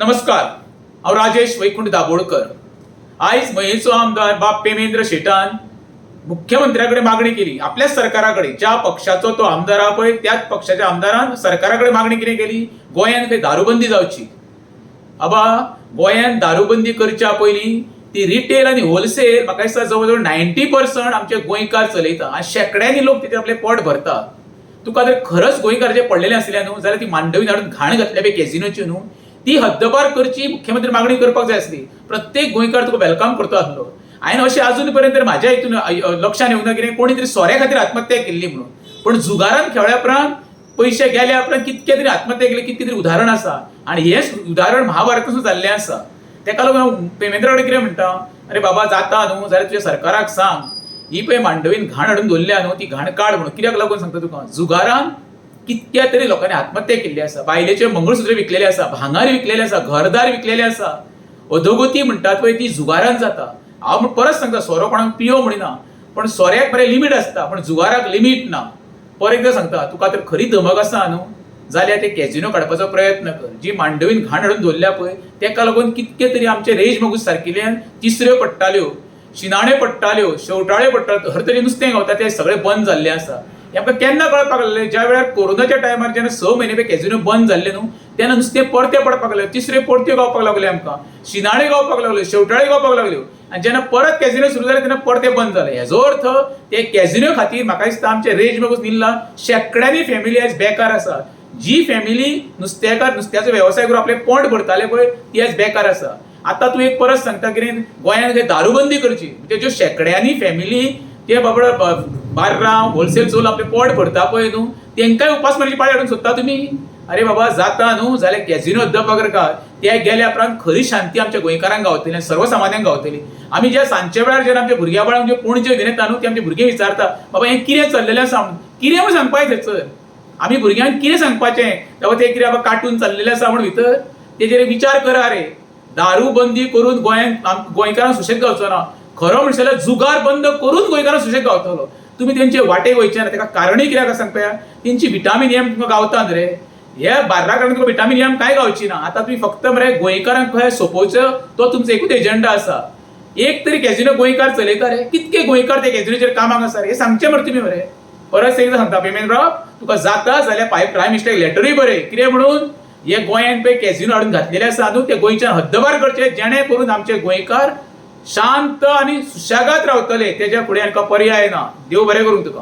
नमस्कार. हांव राजेश वैकुंठ दाबोळकर आयज मयेचो आमदार बाब पेमेंद्र शेटान. मुख्यमंत्र्या कडेन मागणी केली. आपल्याच सरकारा कडेन ज्या पक्षाचो तो आमदार आहा पळय त्याच पक्षाच्या आमदारान सरकारा कडेन मागणी कितें केली. गोंयांत खंय दारूबंदी जावची आबा गोंयांत दारूबंदी करच्या पयलीं ती रिटेल आनी होलसेल म्हाका दिसता जवळ जवळ नायन्टी पर्संट आमचे गोंयकार चलयता आनी शेकड्यांनी लोक तिथे आपले पोट भरता तुका जर खरंच गोंयकार जे पडलेले आसले न्हू जाल्यार ती मांडवी धाडून घाण घातल्या पळय कॅझिनोची न्हू ती हद्दपार करची मुख्यमंत्री मागणी करपाक जाय आसली. प्रत्येक गोंयकार तुका वेलकम करतो आसलो. हांवें अशें अजून पर्यंत तर म्हाज्या हितून अ, येवना कितें कोणी तरी सोऱ्या खातीर आत्महत्या केल्ली म्हणून. पण जुगारान खेळ्या उपरांत पयशे गेल्या उपरांत कितके तरी आत्महत्या केली कितके तरी उदाहरण आसा. आणि हेच उदाहरण महाभारतासून जाल्लें आसा. तेका लागून हांव पेमेंद्रा कडेन कितें म्हणटा अरे बाबा जाता न्हू जाल्यार तुज्या सरकाराक सांग. ही पळय मांडवीन घाण हाडून दवरल्या न्हू ती घाण काड म्हणून. कित्याक लागून सांगता तुका? जुगारान कितक्या तरी लोकांनी आत्महत्या केल्ली आसा बायलेचे मंगळसूत्र विकलेले आसा भांगार विकलेले आसा घरदार विकलेले आसा अधोगती म्हणटात पळय ती जुगारान जाता. हांव म्हण परत सांगता सोरो कोणाक पियो म्हणिना. पण सोऱ्याक बरें लिमीट आसता पण जुगाराक लिमीट ना. परत एकदां सांगता तुका तर खरी धमक आसा न्हू? जाल्यार ते कॅझिनो काडपाचो प्रयत्न कर. जी मांडवीन घाण हाडून दवरल्या पळय तेका लागून कितके तरी आमचे रेज मगूस सारकिल्ल्यान तिसऱ्यो पडटाल्यो. शिनाणे पडटाल्यो शेवटाळे पडटाल्यो हर तरी नुस्तें गावता तें सगळें बंद जाल्लें आसा. आमकां केन्ना कळपाक लागलें ज्या वेळार कोरोनाच्या टायमार जेन्ना स म्हयने पळय कॅझिनो बंद जाल्ले न्हू तेन्ना नुस्तें परतें पडपाक लागले तिसऱ्यो परत्यो गावपाक लागले आमकां. शिनाणे गावपाक लागल्यो शेवटाळे गावपाक लागल्यो आनी जेन्ना परत कॅझिनो सुरू जाले तेन्ना परतें बंद जाले हेजो अर्थ ते कॅझिनो खातीर म्हाका दिसता आमचे रेंज मगूच निल्ला शेकड्यांनी फॅमिली आयज बेकार आसा. जी फॅमिली नुस्तेकार नुस्त्याचो वेवसाय करून आपले पोट भरताले पळय ती आयज बेकार आसा. आतां तूं एक परत सांगता कितें गोंयांत दारूबंदी करची. म्हणजे ज्यो शेकड्यांनी फॅमिली ते बाबडो बार्रांव होलसेल चोल आपले पोट भरता पळय न्हू. तेंकाय उपासमारीची पाळी हाडून सोदता तुमी अरे बाबा जाता न्हू. जाल्यार कॅझिनो अध्यापक का? ते गेल्या उपरांत खरी शांती आमच्या गोंयकारांक गावतली आनी सर्वसामान्यांक गावतली. आमी जे सांजच्या वेळार जेन्ना आमच्या भुरग्या बाळांक जे पणजे घेवन येता न्हू ते आमचे भुरगे विचारता बाबा हें कितें चल्लेलें आसा? म्हूण कितें म्हूण सांगपाक थंयसर आमी भुरग्यांक कितें सांगपाचें? बाबा तें कितें बाबा कार्टून चल्लेलें आसा म्हूण भितर? तेजेर विचार करा रे. दारू बंदी करून गोंयांत आम- गोंयकारांक सुशेग गावचो ना. खरो म्हणसर जुगार बंद करून गोंयकारांक सुशेग गावतलो. तुमी तेंचे वाटे वयचे ना तेका कारणूय कित्याक सांगता तेंची विटामीन एम तुमकां गावता न्ही रे हे बार्रा कारण तुका विटामीन एम कांय गावची ना? आतां तुमी फक्त मरे गोंयकारांक खंय सोपोवचो तो तुमचो एकूच एजेंडा आसा. एक तरी कॅजिनो गोंयकार चलयता रे. कितके गोंयकार ते कॅजिनोचेर कामाक आसा रे? हे सांगचें मरे तुमी मरे. परत एकदां सांगता पेमेंटराव तुका जाता जाल्यार पाय प्रायम मिनिस्टर लेटरूय बरें. कितें म्हणून? हे गोंयान पळय कॅजिनो हाडून घातलेले आसा. न्हू ते गोंयच्यान हद्दबार करचे जेणे करून आमचे गोंयकार शांत आनी सुशेगाद रावतले त्याच्या फुडें आमकां पर्याय ना. देव बरें करूंक तुका.